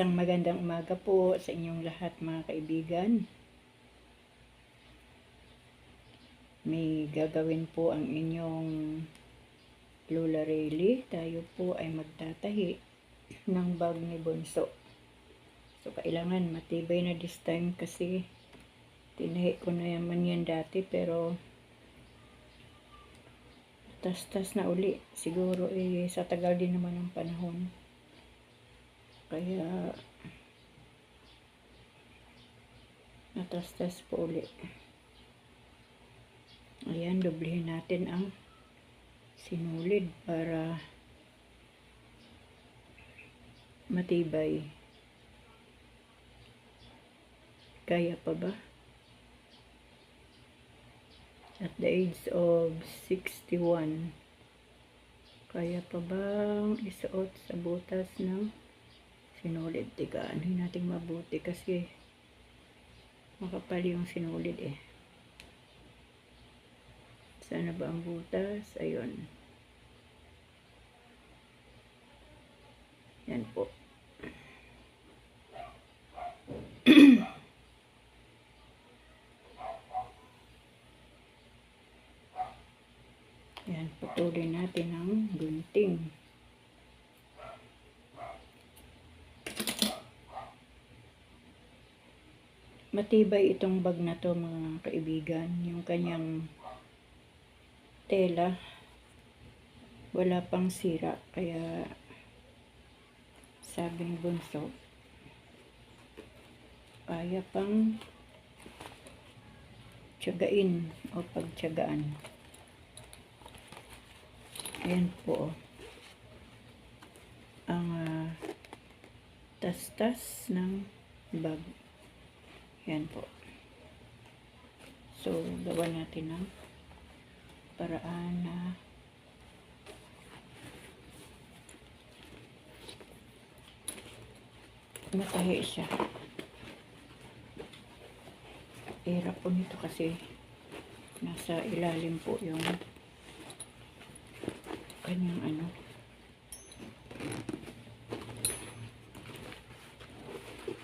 Isang magandang umaga po sa inyong lahat mga kaibigan. May gagawin po ang inyong Lola Rayleigh. Tayo po ay magtatahi ng bag ni Bonso. So, kailangan matibay na this time kasi tinahi ko na yaman yan dati pero tas-tas na uli. Siguro eh, sa tagal din naman ng panahon. Kaya natas-tas po uli. Ayan, doblehin natin ang sinulid para matibay. Kaya pa ba? At the age of 61, kaya pa bang isuot sa butas ng sinulid? Tigaan natin mabuti kasi makapal yung sinulid eh. Sana ba ang butas? Ayun. Yan po. Yan, putulin natin ang gunting. Matibay itong bag na to mga kaibigan. Yung kanyang tela wala pang sira kaya sabing bunso kaya pang tiyagain o pagtiyagaan ayan po oh. ang ah, tas-tas ng bag yan po so gawa natin ng paraan na matahi siya. Hirap po nito kasi nasa ilalim po yung kanyang ano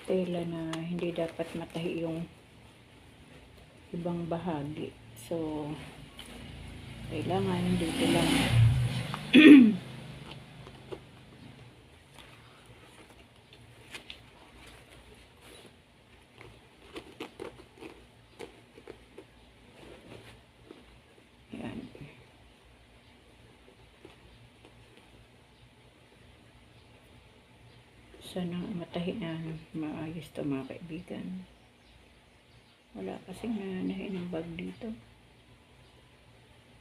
tela na hindi dapat matahi yung ibang bahagi. So, kailangan dito lang yan sana matahi na maayos to mga kaibigan. Wala kasing nanahin ng bag dito.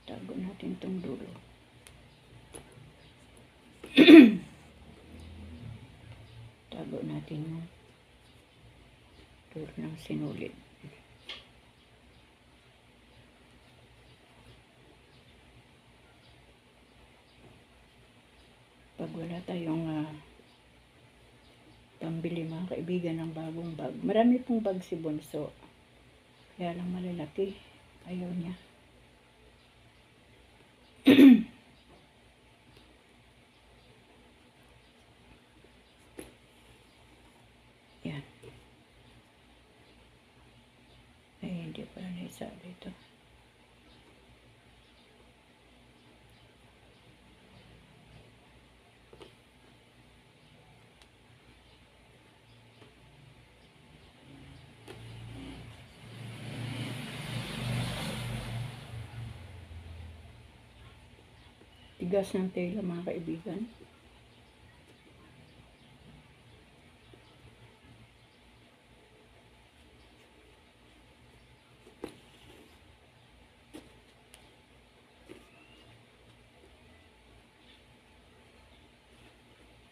Tago natin tong dulo. Tago natin yung dulo ng sinulid pag wala tayong pambili mga kaibigan ng bagong bag marami pong bag si Bonso kaya lang malalaki ayaw niya Yan. Ay, hindi pala naisali ito. Tigas ng tela mga kaibigan.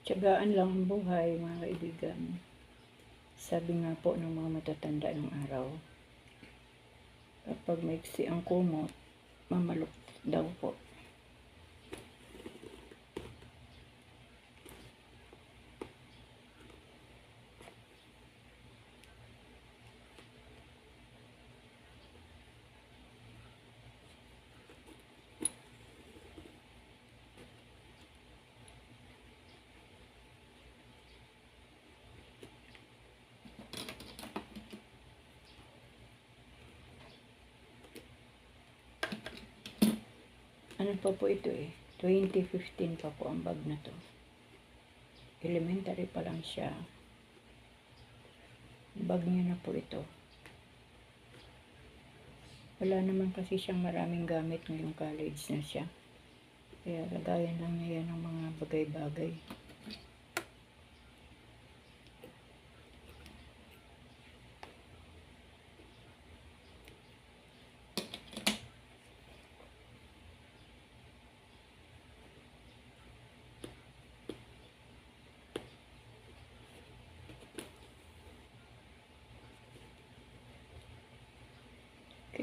Tiyagaan lang ang buhay, mga kaibigan. Sabi nga po ng mga matatanda ng araw, kapag maiksi ang kumot, mamalok daw po. Ano pa po ito eh, 2015 pa po ang bag na to. Elementary pa lang siya. Bag niya na po ito. Wala naman kasi siyang maraming gamit ngayong college na siya. Kaya lagayan lang niya yan ng mga bagay-bagay.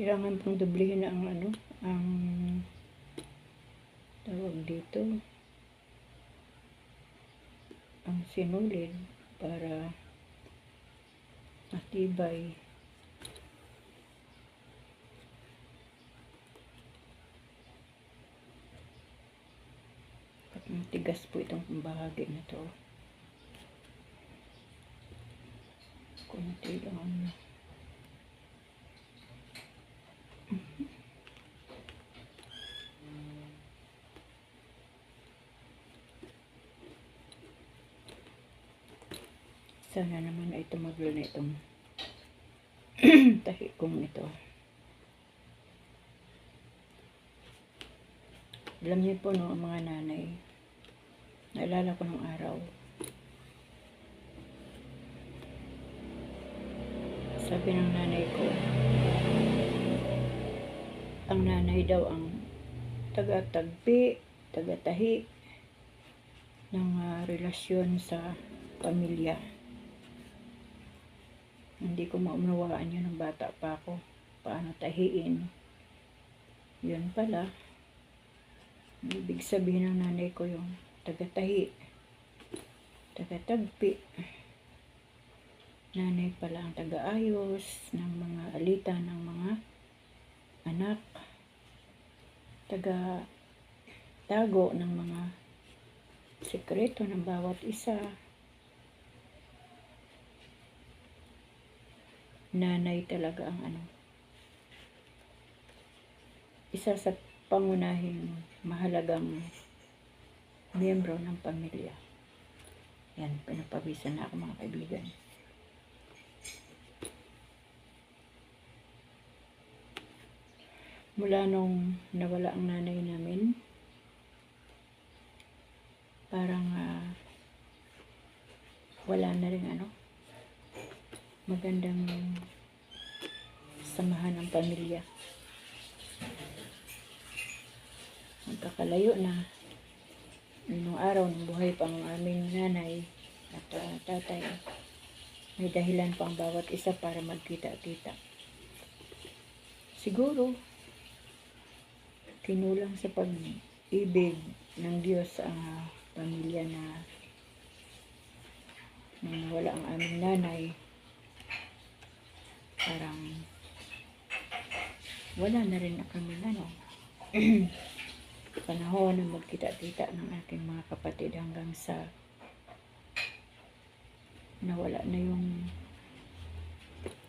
Kailangan pang dublihin ang ano, ang tawag dito, ang sinulid para matibay. At matigas po itong bahagi na to. Kunti lang ang Sana naman ay tumaglo na itong tahi kong ito. Alam niyo po no, mga nanay, naalala ko nung araw, sabi ng nanay ko, ang nanay daw ang taga-tagpi, taga-tahi ng ah, relasyon sa pamilya. Hindi ko maunawaan yun ng bata pa ako. Paano tahiin. Yun pala. Ibig sabihin ng nanay ko yung taga-tahi. Taga-tagpi. Nanay pala ang taga-ayos ng mga alita ng mga anak. Taga-tago ng mga sekreto ng bawat isa. Nanay talaga ang ano. Isa sa pangunahing mahalagang miyembro ng pamilya. Yan, pinapawisan na ako mga kaibigan. Mula nung nawala ang nanay namin, parang ah, wala na rin ano, magandang samahan ng pamilya. Magkakalayo na. Nung araw, nung buhay pa ang aming nanay at ah, tatay, may dahilan pang bawat isa para magkita-kita. Siguro, kinulang sa pag-ibig ng Diyos ang ah, pamilya na nung wala ang aming nanay, parang wala na rin na kami ano? Panahon na magkita-kita ng aking mga kapatid hanggang sa nawala na yung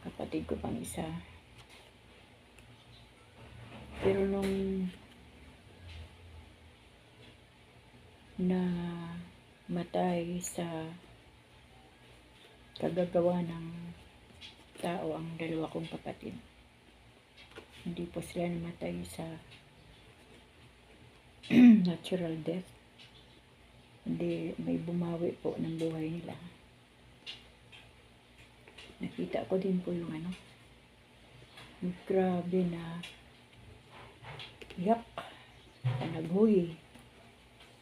kapatid ko pang isa. Pero nung na matay sa kagagawa ng tao ang dalawa kong kapatid. Hindi po sila namatay sa natural death. Hindi may bumawi po ng buhay nila. Nakita ko din po yung ano, yung grabe na yak, panaghoy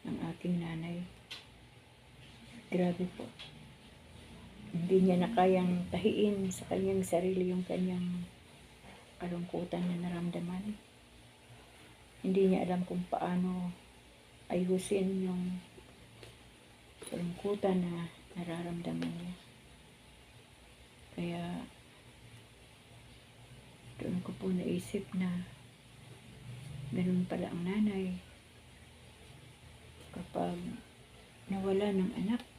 ng aking nanay. Grabe po hindi niya na kayang tahiin sa kanyang sarili yung kanyang kalungkutan na naramdaman. Hindi niya alam kung paano ayusin yung kalungkutan na nararamdaman niya. Kaya doon ko po naisip na ganun pala ang nanay kapag nawala ng anak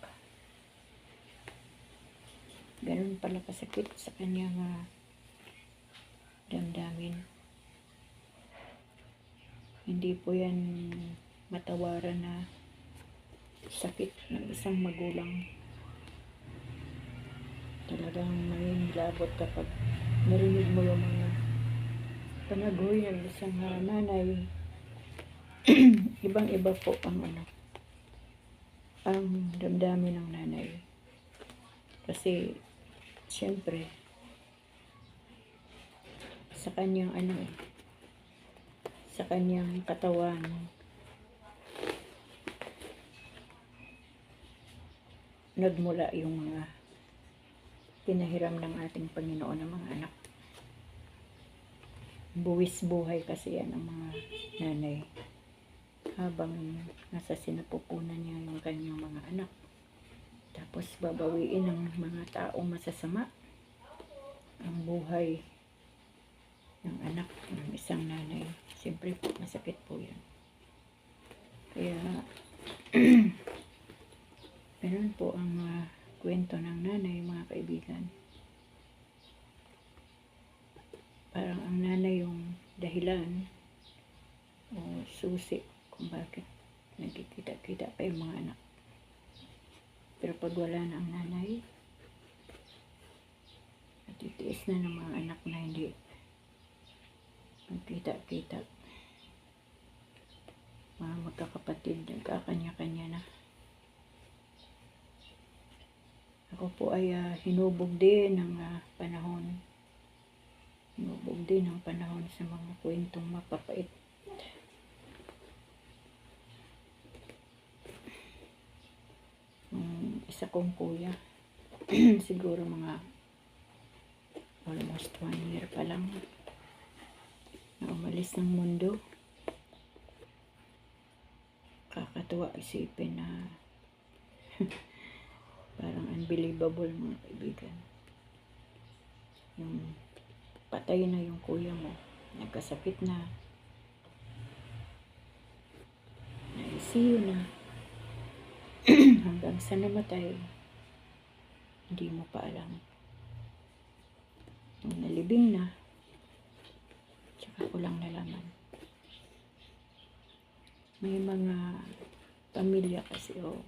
ganun pala kasakit sa kanyang uh, damdamin. Hindi po yan matawaran na sakit ng isang magulang. Talagang may labot kapag narinig mo yung mga panagoy ng isang ah, nanay. Ibang-iba po ang ano, ang damdamin ng nanay. Kasi, siyempre, sa kanyang ano eh, sa kanyang katawan, nagmula yung mga pinahiram ng ating Panginoon ng mga anak. Buwis buhay kasi yan ang mga nanay habang nasa sinapupunan niya yung kanyang mga anak. Tapos babawiin ng mga taong masasama ang buhay ng anak ng isang nanay. Siyempre masakit po yan. Kaya, ganun po ang ah, kwento ng nanay, mga kaibigan. Parang ang nanay yung dahilan o susi kung bakit nagkikita-kita pa yung mga anak. Pero pag wala na ang nanay, natitiis na ng mga anak na hindi magkita-kita. Mga magkakapatid, nagkakanya-kanya na. Ako po ay ah, hinubog din ng ah, panahon. Hinubog din ng panahon sa mga kwentong mapapait. Yung isa kong kuya, siguro mga almost one year pa lang na umalis ng mundo. Kakatuwa isipin na parang unbelievable mga kaibigan. Yung patay na yung kuya mo, nagkasakit na, na-ICU na, hanggang sa namatay, hindi mo pa alam. Nung nalibing na, tsaka ko lang nalaman. May mga pamilya kasi o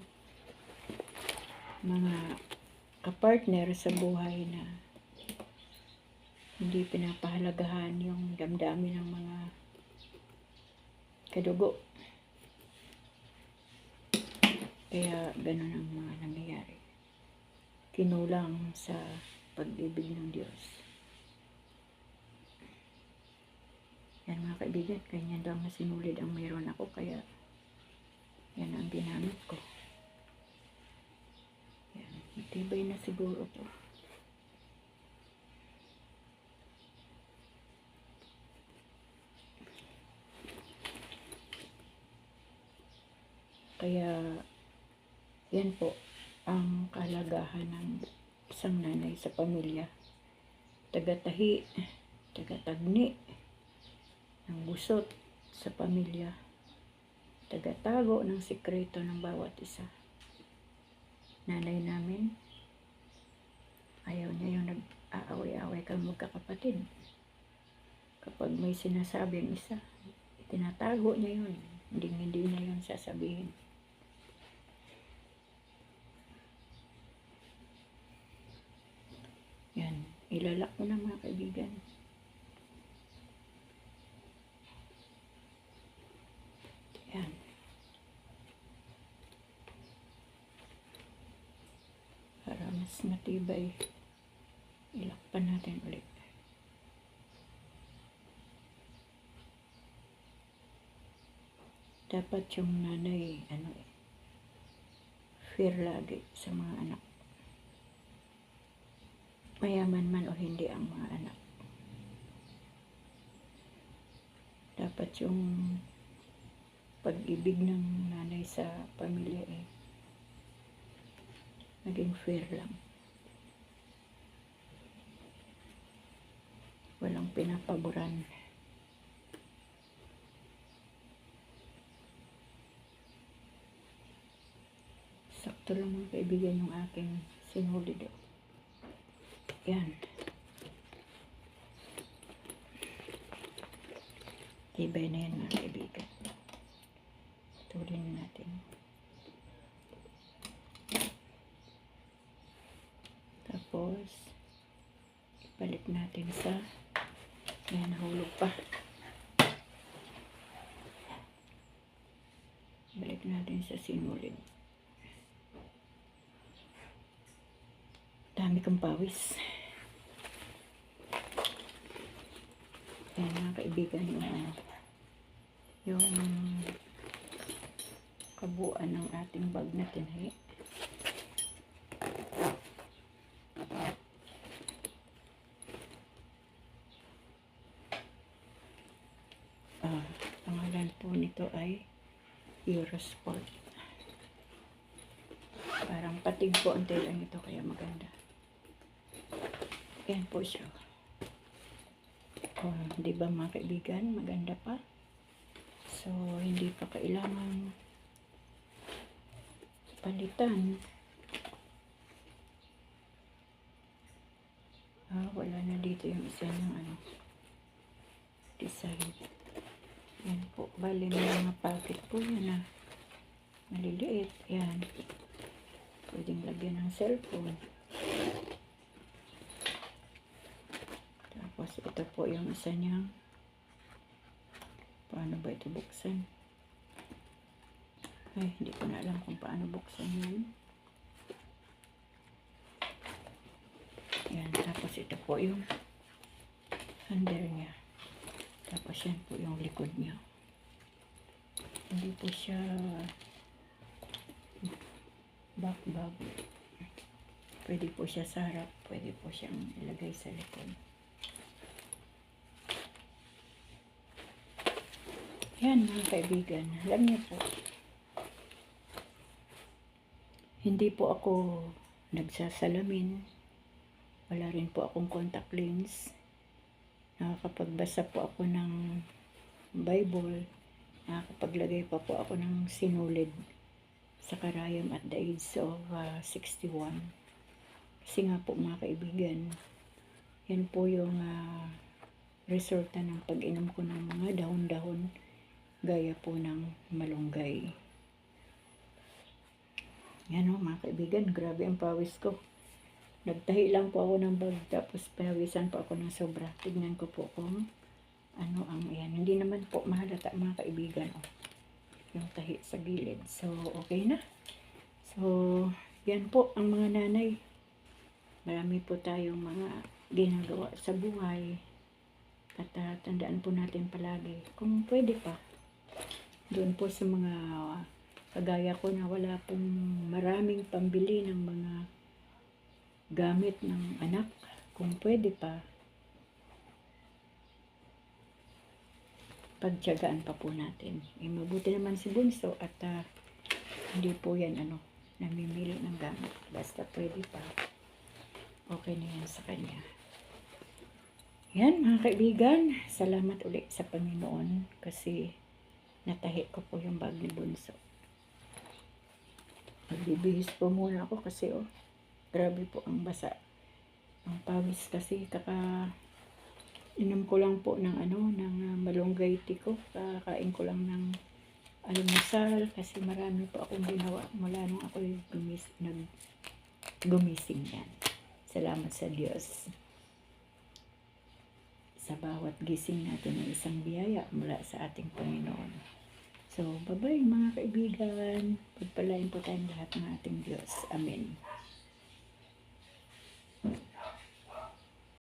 mga kapartner sa buhay na hindi pinapahalagahan yung damdamin ng mga kadugo. Kaya ganun ang mga nangyayari. Kinulang sa pag-ibig ng Diyos. Yan mga kaibigan, ganyan daw na sinulid ang mayroon ako kaya yan ang ginamit ko. Yan, matibay na siguro to. Kaya, yan po ang kalagahan ng isang nanay sa pamilya. Tagatahi, tagatagni, ng busot sa pamilya. Tagatago ng sikreto ng bawat isa. Nanay namin, ayaw niya yung nag-aaway-aaway kang magkakapatid. Kapag may sinasabi ang isa, tinatago niya yun. Hindi hindi na yun sasabihin. Yan, ilalak mo na mga kaibigan. Yan. Para mas matibay, ilakpan natin ulit. Dapat yung nanay, ano eh, fair lagi sa mga anak. Mayaman man o hindi ang mga anak. Dapat yung pag-ibig ng nanay sa pamilya eh naging fair lang. Walang pinapaboran. Sakto lang mga kaibigan yung aking sinulid. Yan. Tibay na yan mga kaibigan. Tulin natin. Tapos, ipalit natin sa yan, nahulog pa. Balik natin sa sinulid. Dami kong pawis. Yan mga kaibigan yung yung kabuuan ng ating bag na tinahi. Ah, pangalan po nito ay Eurosport. Parang patig po ang tela nito kaya maganda. Yan po siya. Oh, di ba mga kaibigan, maganda pa. So, hindi pa kailangan palitan. Ah, wala na dito yung isa ng ano, design. Yan po. Bali may mga pocket po yan ah. Maliliit. Yan. Pwedeng lagyan ng cellphone. Tapos ito po yung isa niyang paano ba ito buksan? Ay, hindi ko na alam kung paano buksan yan. Yan. Tapos ito po yung handle niya. Tapos yan po yung likod niya. Hindi po siya back bag. Pwede po siya sa harap. Pwede po siyang ilagay sa likod. Yan mga kaibigan. Alam niyo po. Hindi po ako nagsasalamin. Wala rin po akong contact lens nakakapagbasa po ako ng Bible, nakakapaglagay pa po ako ng sinulid sa karayam at the age of uh, 61. Kasi nga po mga kaibigan, yan po yung uh, resulta ng pag-inom ko ng mga dahon-dahon gaya po ng malunggay. Yan o mga kaibigan, grabe ang pawis ko. Nagtahi lang po ako ng bag tapos pinawisan po ako ng sobra. Tignan ko po kung ano ang yan. Hindi naman po mahalata mga kaibigan. Oh. Yung tahi sa gilid. So, okay na. So, yan po ang mga nanay. Marami po tayong mga ginagawa sa buhay. At uh, tandaan po natin palagi kung pwede pa. Doon po sa mga kagaya ko na wala pong maraming pambili ng mga gamit ng anak kung pwede pa pagtyagaan pa po natin. Eh, mabuti naman si Bunso at uh, hindi po yan ano namimili ng gamit. Basta pwede pa. Okay na yan sa kanya. Yan mga kaibigan salamat ulit sa Panginoon kasi natahi ko po yung bag ni Bunso magbibihis po muna ako kasi oh Grabe po ang basa. Ang pawis kasi kaka inom ko lang po ng ano ng uh, malunggay tea ko. Kakain ko lang ng almusal kasi marami po akong ginawa mula nung ako gumis, nag gumising yan. Salamat sa Diyos. Sa bawat gising natin ng isang biyaya mula sa ating Panginoon. So, bye-bye mga kaibigan. Pagpalain po tayong lahat ng ating Diyos. Amen.